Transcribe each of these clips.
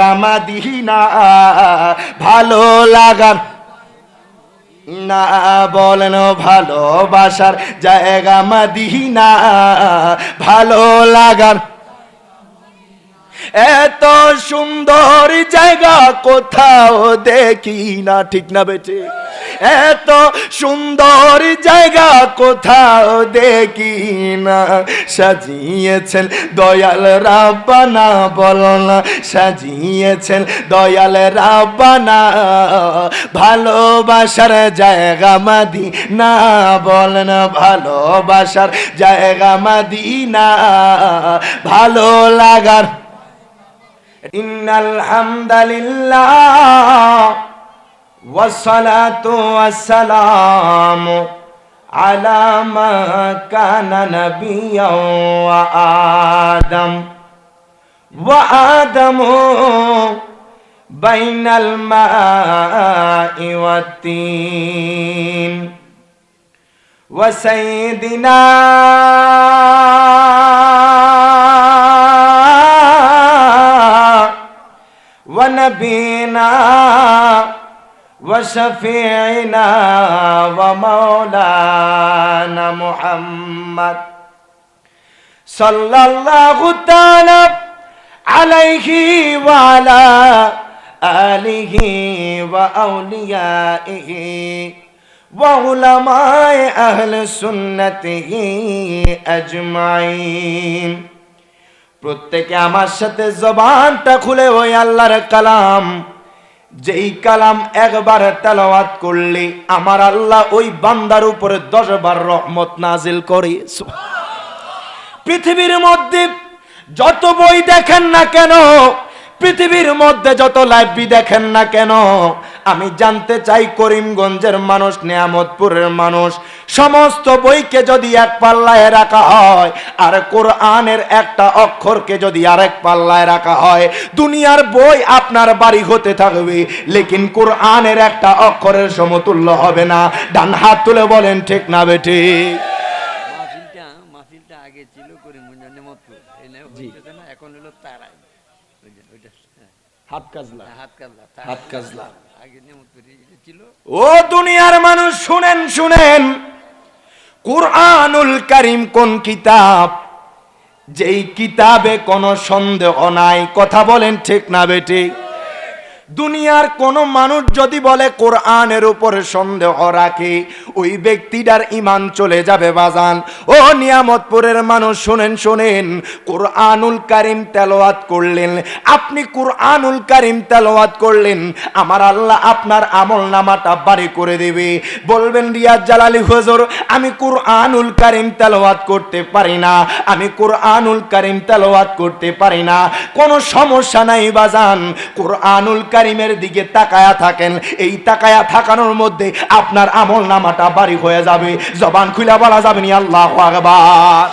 জায়গা মাদিনা ভালো লাগার না বলেন ভালোবাসার জায়গা মাদিনা ভালো লাগার এত সুন্দর জায়গা কোথাও দেখি না, ঠিক না বেটে এত সুন্দর জায়গা কোথাও দেখি না। সাজিয়েছেন দয়াল রাব্বানা, বলো না, সাজিয়েছেন দয়াল রাব্বানা। ভালোবাসার জায়গা মাদি না বল না, ভালোবাসার জায়গা মাদি না ভালো লাগার إن الحمد لله والصلاة والسلام على ما كان نبيا وآدم وآدم بين الماء والتين وسيدنا ونبينا وشفيعنا ومولانا محمد صلى الله تعالى عليه وعلى آله وأوليائه وعلماء أهل سنته أجمعين প্রত্যেকে আমার সাথে জবানটা খুলে ওই আল্লাহর কালাম। যেই কালাম একবার তেলাওয়াত করলে আমার আল্লাহ ওই বান্দার উপরে দশবার রহমত নাজিল করে। পৃথিবীর মধ্যে যত বই দেখেন না কেন, পৃথিবীর মধ্যে যত লাইব্রেরি দেখেন না কেন, আমি জানতে চাই করিমগঞ্জের মানুষ, নিয়ামতপুরের মানুষ সমস্ত বইকে যদি এক পাল্লায় রাখা হয় আর কোরআনের একটা অক্ষরকে যদি আরেক পাল্লায় রাখা হয় দুনিয়ার বই আপনার বাড়ি হতে থাকবে লেকিন কোরআনের একটা অক্ষরের সমতুল্য হবে না। ডান হাত তুলে বলেন ঠিক না বেঠি? আগে ছিল এখন হলো তারাই। ওইটা হ্যাঁ, হাত কাজলা। হাত কাজলা হাত কাজলা। আগে নেমতপুর এটা ছিল। ও দুনিয়ার মানুষ শুনেন শুনেন। কুরআনুল কারিম কোন কিতাব? যেই কিতাবে কোনো সন্দেহ নাই কথা বলেন ঠিক না বেটি? দুনিয়ার কোন মানুষ যদি বলে কোরআনের উপরে সন্দেহ রাখে, ওই ব্যক্তিটার ইমান চলে যাবে বাজান। ও নিয়ামতপুরের মানুষ, শুনেন শুনেন, কোরআনুল কারিম তেলাওয়াত করলেন। আপনি কোরআনুল কারিম তেলাওয়াত করলেন, আমার আল্লাহ আপনার আমল নামাটা বাড়ি করে দেবে। বলবেন, রিয়াজ জালালি হুজুর, আমি কোরআনুল কারিম তেলাওয়াত করতে পারি না, আমি কোরআনুল কারিম তেলাওয়াত করতে পারি না। কোনো সমস্যা নাই বাজান, কোরআনুল কারিমের দিকে তাকায়া থাকেন। এই তাকায়া থাকানোর মধ্যে আপনার আমল নামাটা বাড়ি হয়ে যাবে। জবান খুলা বলা যাবে নি? আল্লাহ আকবার।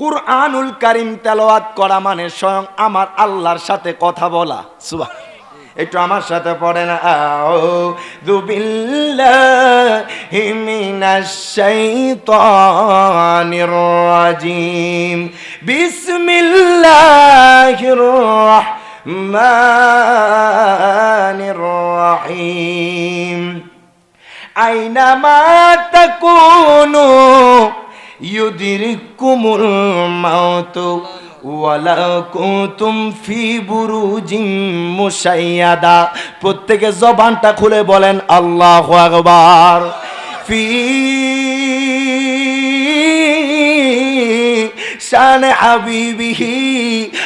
কুরআনুল কারিম তেলাওয়াত করা মানে স্বয়ং আমার আল্লাহর সাথে কথা বলা। সুবাহ একটু আমার সাথে পড়েন আউযু বিল্লাহি মিনাশ শাইতানির রাজিম। বিসমিল্লাহির রাহমানির রাহিম আইনামা তাকুনু ইউদিরিকুমুল মাউতু ওয়ালা কুতুম ফি বুরুজিম মুশাইয়াদা প্রত্যেকে জবানটা খুলে বলেন, আল্লাহু আকবার। ফি শান হাবিবিহি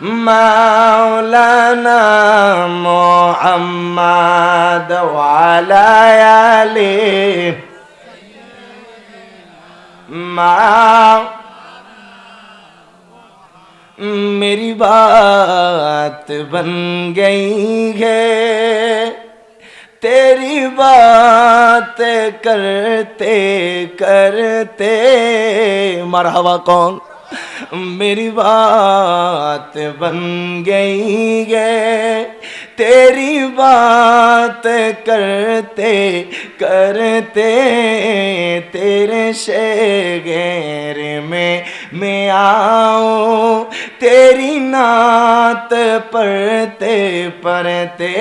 مولانا محمد وعلى آله ما میری بات بن گئی ہے تیری بات کرتے کرتے مرحبا کون میری بات بن گئی گے تیری بات کرتے کرتے تیرے شیر میں میں آؤں۔ تیری نعت پڑھتے پڑھتے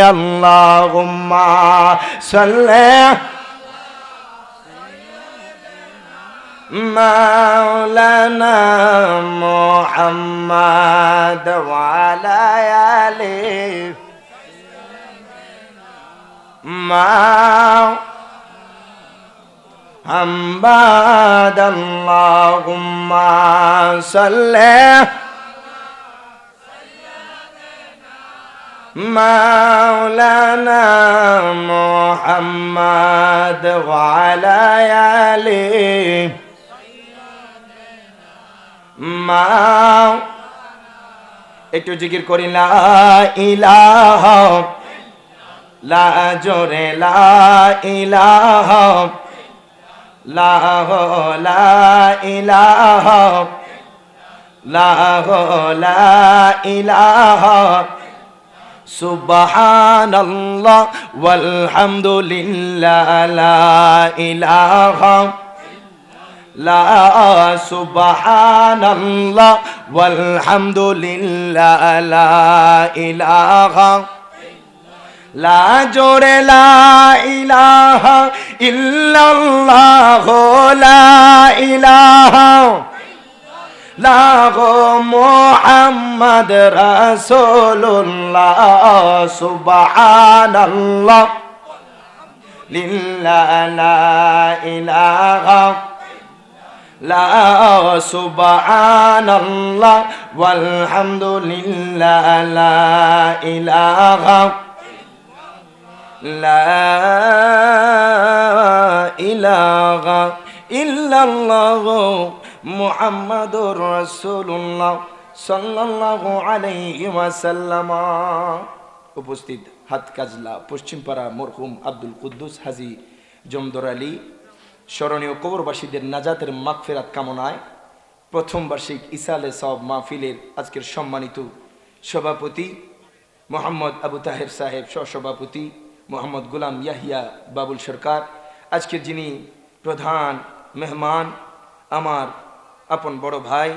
اللہ صلی مولانا محمد وعلى آله. محمد اللهم صل. مولانا محمد وعلى آله. মা একটু জিকির করি, লা ইলাহ। লা জোরে, লা ইলাহ। লা হো, লা ইলাহ। লা হো, লা ইলাহ। সুবহানাল্লাহ, ওয়ালহামদুলিল্লাহ, লা ইলাহা। لا سبحان الله والحمد لله لا إله لا جور لا إله إلا الله لا إله لا محمد رسول الله سبحان الله لله لا إله لا سبحان الله والحمد لله لا إله لا إله إلا الله محمد رسول الله صلى الله عليه وسلم উপস্থিত হাত কাজলা পশ্চিমপাড়া মরহুম আব্দুল কুদ্দুস হাজি জমদর আলী স্মরণীয় কবরবাসীদের নাজাতের মাগফেরাত কামনায় প্রথম বার্ষিক ইসালে সব মাহফিলের আজকের সম্মানিত সভাপতি মোহাম্মদ আবু তাহের সাহেব, সহসভাপতি মোহাম্মদ গুলাম ইয়াহিয়া বাবুল সরকার, আজকের যিনি প্রধান মেহমান, আমার আপন বড় ভাই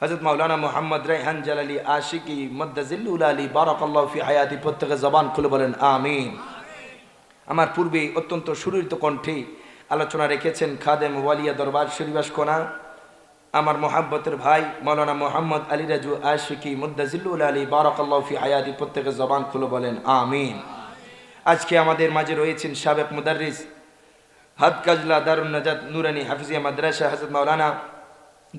হজরত মাওলানা মোহাম্মদ রাইহান জালালি আশিকি মদ্দাজিল্লুল আলী বারাকাল্লাহ ফি হায়াতি প্রত্যেকে জবান খুলে বলেন, আমিন। আমার পূর্বে অত্যন্ত সুরিত কণ্ঠে আলোচনা রেখেছেন খাদেম ওয়ালিয়া দরবার শরীবাস কোনা, আমার মোহাব্বতের ভাই মৌলানা মোহাম্মদ আলী রাজু আশিকি মুদাজিল্লুল আলী বারাকাল্লাহ ফি হায়াতি প্রত্যেকে জবান খুলে বলেন, আমিন। আজকে আমাদের মাঝে রয়েছেন সাবেক মুদারিস হাত কাজলা দারুণ নাজাদ নুরানি হাফিজিয়া মাদ্রাসা হজরত মাওলানা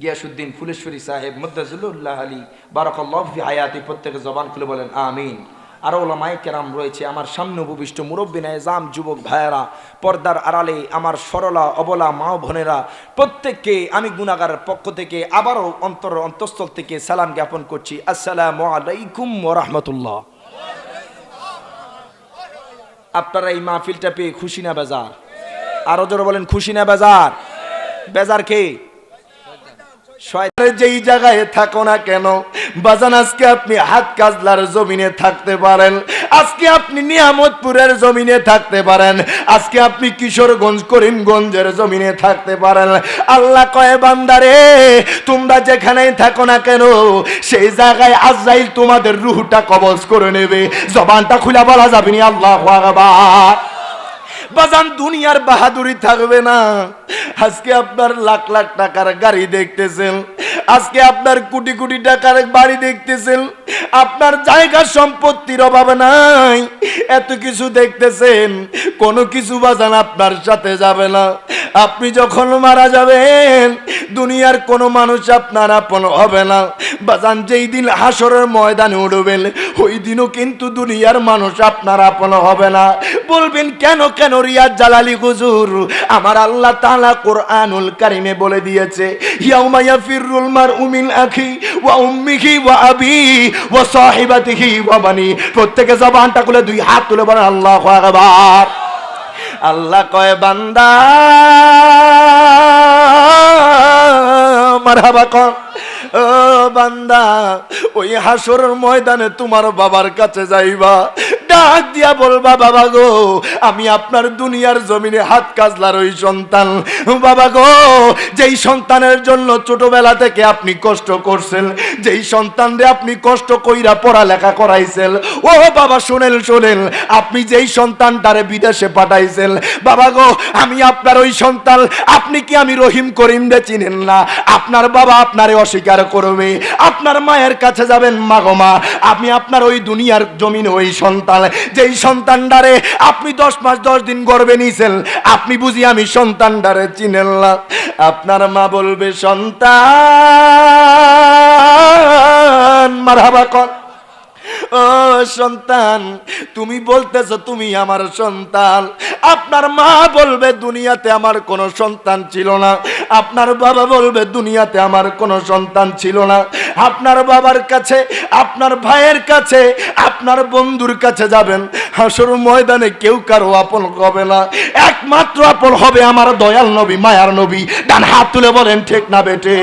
গিয়াসুদ্দিন ফুলেশ্বরী সাহেব মুদাজুল্লাহ আলী বারাকাল্লাহ ফি হায়াতি প্রত্যেকে জবান খুলে বলেন, আমিন। আরও ওলামাই কেরাম রয়েছে আমার সামনে উপবিষ্ট মুরব্বী নাইজাম যুবক ভাইয়েরা, পর্দার আড়ালে আমার সরলা অবলা মা বোনেরা, প্রত্যেককে আমি গুনাগার পক্ষ থেকে আবারও অন্তর অন্তঃস্থল থেকে সালাম জ্ঞাপন করছি। আসসালামু আলাইকুম ওরহমতুল্লাহ আপনারা এই মাহফিলটা পেয়ে খুশি না বেজার? আরও জোরে বলেন, খুশি না বেজার? বেজার কে? যেই জায়গায় থাকো না কেন? বাজান, আজকে আপনি হাত কাজলার জমিনে থাকতে পারেন। আজকে আপনি নিয়ামতপুরের জমিনে থাকতে পারেন। আজকে আপনি কিশোরগঞ্জ, করিমগঞ্জের জমিনে থাকতে পারেন। আল্লাহ কয়ে, বান্দারে, তোমরা যেখানেই থাকো না কেন, সেই জায়গায় আজরাইল তোমাদের রুহটা কবজ করে নেবে। জবানটা খুলে বলা যাবে নি, আল্লাহ আকবার। বাজান দুনিয়ার বাহাদুরি থাকবে না। আজকে আপনার লাখ লাখ টাকার গাড়ি দেখতেছেন। আজকে আপনার কোটি কোটি টাকার বাড়ি দেখতেছেন, আপনার জায়গা সম্পত্তির অভাব নাই। এত কিছু দেখতেছেন, কোনো কিছু বাজান আপনার সাথে যাবে না। আপনি যখন মারা যাবেন, দুনিয়ার কোনো মানুষ আপনার আপন হবে না। বাজান যেই দিন হাসরের ময়দানে উঠবেন, ওই দিনও কিন্তু দুনিয়ার মানুষ আপনার আপন হবে না। বলবেন, কেন কেন রিয়াজ জালালি হুজুর? আমার আল্লাহ তাআলা কোরআনুল কারিমে বলে দিয়েছে, ইয়াউমা ইয়াফিরুল মারউ উমিল আখি ওয়া উম্মিহি ওয়া আবি ওয়া সাহিবাতিহি ওয়া বানি। প্রত্যেকে জবানটা খুলে দুই হাত তুলে বলেন, আল্লাহু আকবার। আল্লাহ কয়, বান্দা, মারহাবা কর। ও বান্দা, ওই হাসরের ময়দানে তোমার বাবার কাছে যাইবা। ডাক দিয়া বলবা, বাবা গো, আমি আপনার দুনিয়ার জমিনে হাত কাজলার ওই সন্তান। বাবা গো, যেই সন্তানের জন্য ছোটবেলা থেকে আপনি কষ্ট করছেন, যেই সন্তানরে আপনি কষ্ট কইরা পড়ালেখা করাইছেন, ও বাবা শুনেন শুনেন, আপনি যেই সন্তানটারে বিদেশে পাঠাইছেন, বাবা গো, আমি আপনার ওই সন্তান, আপনি কি আমি রহিম করিম রে চিনেন না? আপনার বাবা আপনারে অস্বীকার করবে। আপনার মায়ের কাছে যাবেন, মা গো মা আপনি আপনার ওই দুনিয়ার জমিন ওই সন্তান। যেই সন্তানডারে আপনি দশ মাস, দশ দিন গর্বে নিছেন আপনি বুঝি আমি সন্তানডারে চিনেন না। আপনার মা বলবে, সন্তান, মারহাবা কর। ও সন্তান, তুমি বলতেছ তুমি আমার সন্তান। আপনার মা বলবে, দুনিয়াতে আমার কোনো সন্তান ছিল না। আপনার বাবা বলবে, দুনিয়াতে আমার কোনো সন্তান ছিল না। আপনার বাবার কাছে, আপনার ভাইয়ের কাছে, আপনার বন্ধুর কাছে যাবেন। হাসর ময়দানে কেউ কারও আপন হবে না। একমাত্র আপন হবে আমার দয়াল নবী, মায়ার নবী। ডান হাত তুলে বলেন, ঠিক না বেটে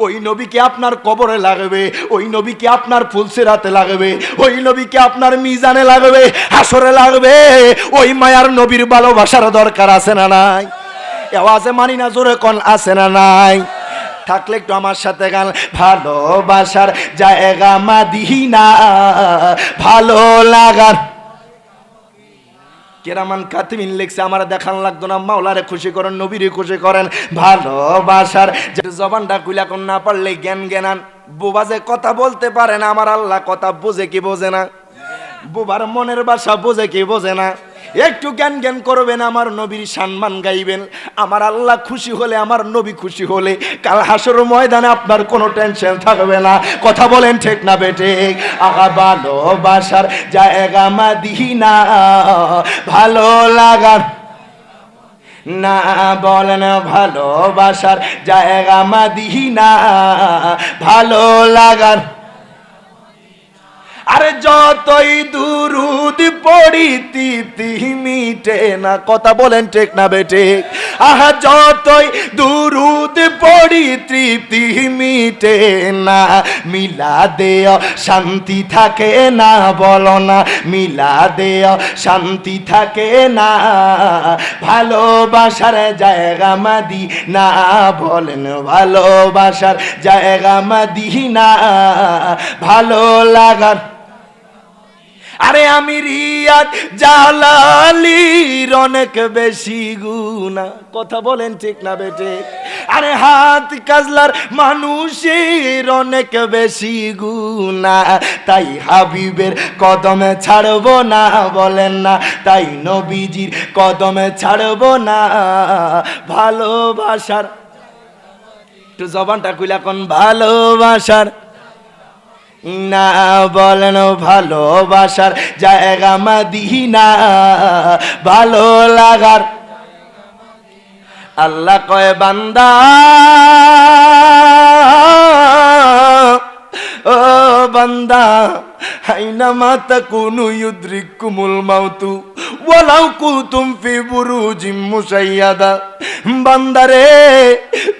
ওই নবীকে আপনার কবরে লাগবে, ওই নবীকে আপনার ফুলসেরাতে লাগবে, ওই নবীকে আপনার মিজানে লাগবে, হাসরে লাগবে। ওই মায়ার নবীর ভালোবাসার দরকার আছে না নাই? আওয়াজে মানি না, জোরে কোন আছে না নাই? থাকলে একটু আমার সাথে গান, ভালোবাসার জায়গা মাদিনা, ভালো লাগার কেরামান কাতিমিন লিখছে, আমার দেখান লাগতো না, মাওলারে খুশি করেন, নবীরে খুশি করেন, ভালোবাসার জবানটা কুইলা কোন না পারলে জ্ঞান জ্ঞানান, বোবা যে কথা বলতে পারে না, আমার আল্লাহ কথা বোঝে কি বোঝে না? বোবার মনের বাসা বোঝে কি বোঝে না? একটু জ্ঞান জ্ঞান করবেন, আমার নবীর সম্মান গাইবেন। আমার আল্লাহ খুশি হলে আমার নবী খুশি হলে, কাল হাসর ময়দানে আপনার কোনো টেনশন থাকবে না। কথা বলেন ঠিক না বেটে আগা ভালোবাসার জায়গা মাদিনা, ভালো লাগার না বলেন ভালোবাসার জায়গা মাদিনা, ভালো লাগার আরে যতই দুরুদ পড়ি, তিতি মিটে না। কথা বলেন টেক না বেটে আহা, যতই দুরুদ পড়ি তৃপ্তি মিটে না। মিলা দেয় শান্তি থাকে না, বলো না। মিলা দেয় শান্তি থাকে না। ভালোবাসার জায়গা মাদি না বলেন ভালোবাসার জায়গা মাদি না ভালো লাগার আরে আমি রিয়াদ জালালির অনেক বেশি গুণা। কথা বলেন ঠিক না বেটে? আরে হাত কাজলার মানুষের অনেক বেশি গুণা। তাই হাবিবের কদমে ছাড়বো না, বলেন না, তাই নবীজির কদমে ছাড়বো না। ভালোবাসার একটু জবানটা কুইলা কোন ভালোবাসার না বলেন ভালোবাসার জায়গা মাদিনা, ভালো লাগার। আল্লাহ কয়, বান্দা। ও বান্দা, হাইনা মাতা কুনু ইউদ্রিকুমুল মাউতু, ওয়ালাউ কুতুম ফি বুরুজিম মুসাইয়াদা। বান্দারে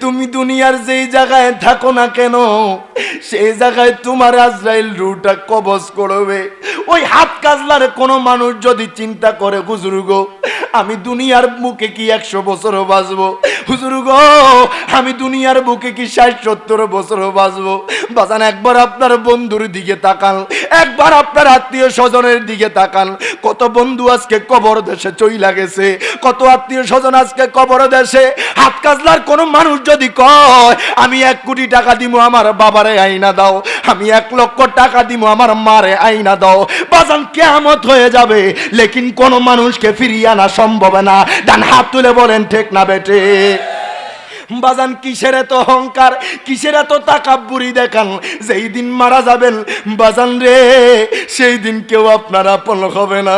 তুমি দুনিয়ার যেই জায়গায় থাকো না কেন সেই জায়গায় তোমার আজরাইল রুটা কবজ করবে। ওই হাত কাজলার কোনো মানুষ যদি চিন্তা করে, হুজুর গো, আমি দুনিয়ার মুখে কি একশো বছরও বাঁচবো? হুজুর গো, আমি দুনিয়ার বুকে কি ষাট সত্তর বছরও বাঁচবো? বাজান, একবার আপনার বন্ধুর দিকে তাকান, একবার আপনার আত্মীয় স্বজনের দিকে তাকান। কত বন্ধু আজকে কবর দেশে চইলা গেছে, কত আত্মীয় স্বজন আজকে কবর দেশে। হাত কাজলার কোনো মানুষ যদি কয়, আমি এক কোটি টাকা দিব আমার বাবারে আইনা দাও। আমি এক লক্ষ টাকা দিব আমার মারে আইনা দাও। বাজান কেমত হয়ে যাবে, লেকিন কোন মানুষকে ফিরিয়ে আনা সম্ভব না। ডান হাত তুলে বলেন, ঠিক না বেটে। বাজান, কিসের এত অহংকার? কিসের এত তাকাব্বুরি দেখান? যেই দিন মারা যাবেন, বাজান রে, সেই দিন কেউ আপনার আপন হবে না।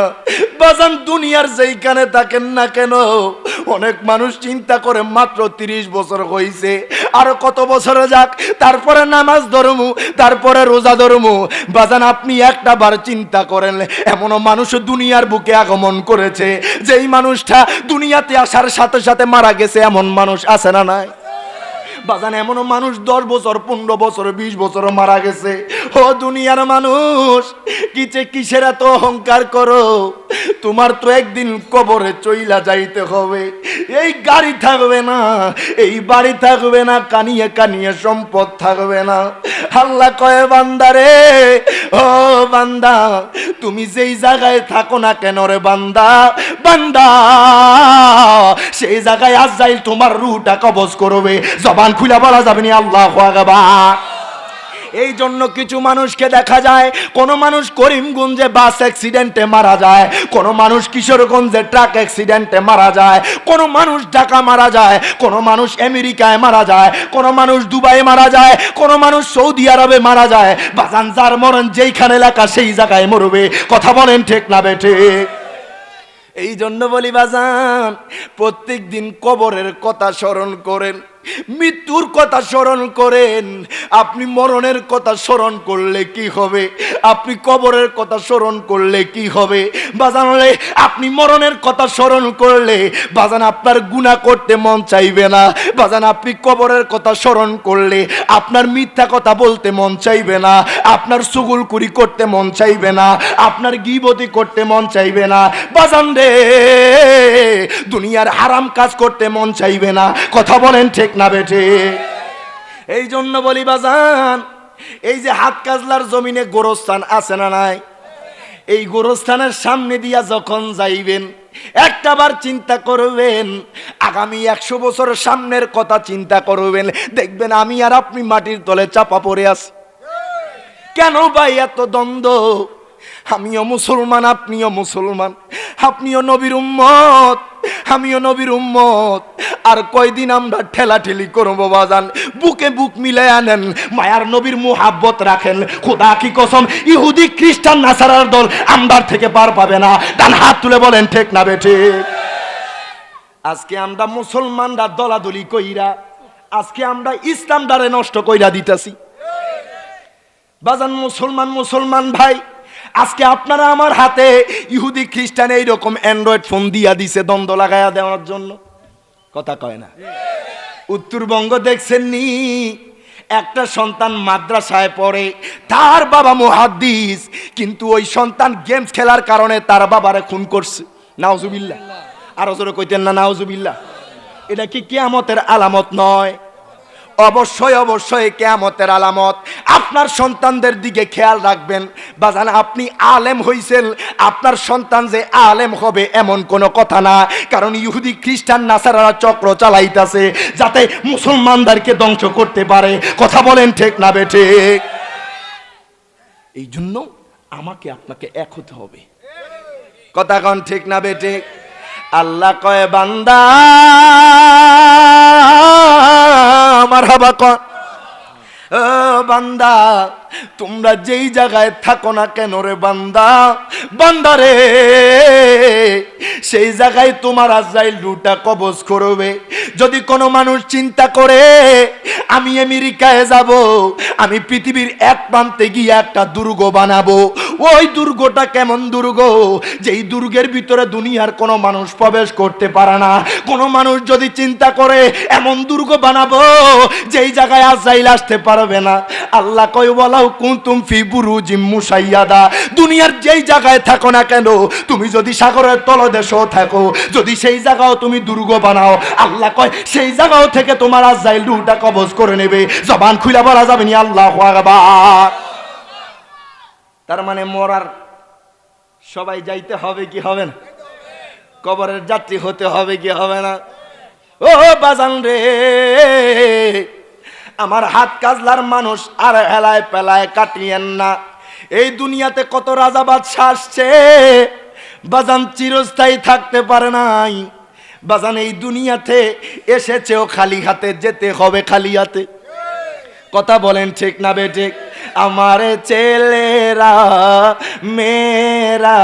বাজান, দুনিয়ার যেইখানে থাকেন না কেন, অনেক মানুষ চিন্তা করে মাত্র তিরিশ বছর হয়েছে আর কত বছরে যাক, তারপরে নামাজ ধরমু, তারপরে রোজা ধরমু। বাজান, আপনি একটা বার চিন্তা করেন, এমনও মানুষ দুনিয়ার বুকে আগমন করেছে। যেই মানুষটা দুনিয়াতে আসার সাথে সাথে মারা গেছে, এমন মানুষ আছে না নাই? বাজান, এমনও মানুষ দশ বছর, পনেরো বছর, বিশ বছর মারা গেছে। ও দুনিয়ার মানুষ, কিচে কিসের এত অহংকার করো? তোমার তো একদিন কবরে চইলা যাইতে হবে। এই গাড়ি থাকবে না, এই বাড়ি থাকবে না, কানিয়ে কানিয়ে সম্পদ থাকবে না। আল্লাহ কয়ে বান্দারে ও বান্দা, তুমি যেই জায়গায় থাকো না কেন রে বান্দা? বান্দা, সেই জায়গায় আজ যাই তোমার রুটা কবজ করবে। জবান খুলে বলা যাবে না, আল্লাহ এই জন্য কিছু মানুষকে দেখা যায়, কোন মানুষ করিমগঞ্জে বাস অ্যাক্সিডেন্টে মারা যায়, কোন মানুষ কিশোরগঞ্জে ট্রাক অ্যাক্সিডেন্টে মারা যায়, কোন মানুষ ঢাকা মারা যায়, কোন মানুষ আমেরিকায় মারা যায়, কোন মানুষ দুবাই মারা যায়, কোন মানুষ সৌদি আরবে মারা যায়। বাজান যার মরণ যেইখানে এলাকা সেই জায়গায় মরবে, কথা বলেন ঠিক না বেঠে এই জন্য বলি বাজান প্রত্যেক দিন কবরের কথা স্মরণ করেন। মৃত্যুর কথা স্মরণ করেন। আপনি মরণের কথা স্মরণ করলে কি হবে? আপনি কবরের কথা স্মরণ করলে কি হবে? বাজান রে, আপনি মরণের কথা স্মরণ করলে বাজান আপনার গুণা করতে মন চাইবে না। বাজান আপনি কবরের কথা স্মরণ করলে আপনার মিথ্যা কথা বলতে মন চাইবে না। আপনার সুগুলকুরি করতে মন চাইবে না। আপনার গিবতি করতে মন চাইবে না। বাজান রে দুনিয়ার হারাম কাজ করতে মন চাইবে না। কথা বলেন ঠিক না বেঠে এই জন্য বলি, বাজান, এই যে হাত কাজলার জমিনে গোরস্থান আছে না নাই? এই গোরস্থানের সামনে দিয়া যখন যাইবেন একটাবার চিন্তা করবেন, আগামী একশো বছরের সামনের কথা চিন্তা করবেন, দেখবেন আমি আর আপনি মাটির তলে চাপা পড়ে আছি। কেন ভাই এত দ্বন্দ্ব? আমিও মুসলমান, আপনিও মুসলমান, আপনিও নবীর উম্মত। আমিও নবীর উম্মত। আর কয়দিন আমরা ঠেলাঠেলি করব বাজান? বুকে বুক মিলে আনেন মায়ার নবীর মুহাব্বত রাখেন। খোদা কি কসম, ইহুদি, খ্রিস্টান, নাসারার দল আমবার থেকে পার পাবে না। ডান হাত তুলে বলেন, ঠিক না বেঠে আজকে আমরা মুসলমানরা দলাদলি কইরা, আজকে আমরা ইসলাম দ্বারে নষ্ট কইরা দিতেছি। বাজান, মুসলমান মুসলমান ভাই আজকে আপনারা আমার হাতে ইহুদি খ্রিস্টান এইরকম অ্যান্ড্রয়েড ফোন দিয়া দিছে, দ্বন্দ্ব লাগায়া দেওয়ার জন্য। কথা কয় না। উত্তরবঙ্গ দেখছেন নি একটা সন্তান মাদ্রাসায় পড়ে, তার বাবা মুহাদ্দিস, কিন্তু ওই সন্তান গেমস খেলার কারণে তার বাবারে খুন করছে। নাওজুবিল্লাহ। আরও জোরে কইতেন না, নাওজুবিল্লাহ। এটা কি কিয়ামতের আলামত নয়? অবশ্যই অবশ্যই কেয়ামতের আলামত। আপনার সন্তানদের দিকে খেয়াল রাখবেন। বা বাজান, আপনি আলেম হইছেন। আপনার সন্তান যে আলেম হবে এমন কোনো কথা না। কারণ ইহুদি, খ্রিস্টান, নাসারারা চক্র চালাইতাছে যাতে মুসলমানদেরকে ধ্বংস করতে পারে। কথা বলেন ঠিক না বেঠে এই জন্য আমাকে আপনাকে এক হতে হবে। কথা কন ঠিক না বেটে আল্লাহ কয়, বান্দা আমার হাবা কন বান্দা, তোমরা যেই জায়গায় থাকো না কেন রে বান্দা? বান্দা রে, সেই জায়গায় তোমার আজরাইল রুটা কবজ করবে। যদি কোনো মানুষ চিন্তা করে, আমি আমেরিকায় যাব, আমি পৃথিবীর এক প্রান্তে গিয়ে একটা দুর্গ বানাবো ওই দুর্গটা কেমন দুর্গ? যেই দুর্গের ভিতরে দুনিয়ার কোনো মানুষ প্রবেশ করতে পারে না। কোনো মানুষ যদি চিন্তা করে, এমন দুর্গ বানাবো, যেই জায়গায় আজরাইল আসতে পারবে না। আল্লাহ কই বলাও কুন্তুম ফি বুরু জিম্মু সাইয়াদা দুনিয়ার যেই জায়গায় থাকো না কেন, তুমি যদি সাগরের তলদেশেও থাকো, যদি সেই জায়গাও তুমি দুর্গ বানাও, আল্লাহ কয়, সেই জায়গাও থেকে তোমার আজরাইল রুটা কবজ করে নেবে। জবান খুলে বলা যাবে নি, আল্লাহ আকবার। তার মানে মরার সবাই যাইতে হবে কি হবে না? কবরের যাত্রী হতে হবে কি হবে না? ও বাজান রে, আমার হাত কাজলার মানুষ আর হেলায় পেলায় কাটিয়েন না। এই দুনিয়াতে কত রাজা বাদশাহ আসছে? বাজান চিরস্থায়ী থাকতে পারে নাই। বাজান, এই দুনিয়াতে এসেছেও খালি হাতে, যেতে হবে খালি হাতে। কথা বলেন ঠিক না বেটে আমার ছেলেরা, মেয়েরা,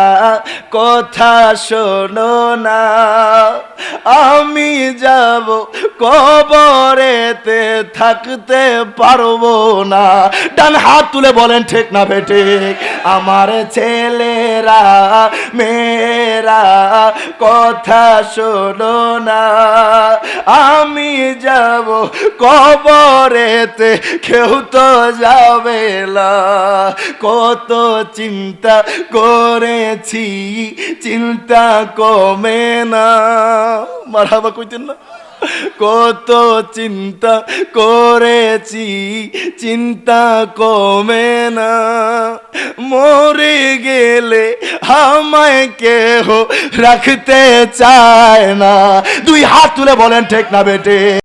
কথা শোনো না। আমি যাব কবরেতে থাকতে পারব না। ডান হাত তুলে বলেন, ঠিক না বেটে আমার ছেলেরা, মেয়েরা, কথা শোনো না। আমি যাব কবরেতে, কেউ তো যাবে না কত চিন্তা করেছি, চিন্তা কমে না। মারাবা কইতেন না। কত চিন্তা করেছি, চিন্তা কমে না। মরে গেলে আমায় কেহ রাখতে চায় না। দুই হাত তুলে বলেন, ঠিক না বেটে।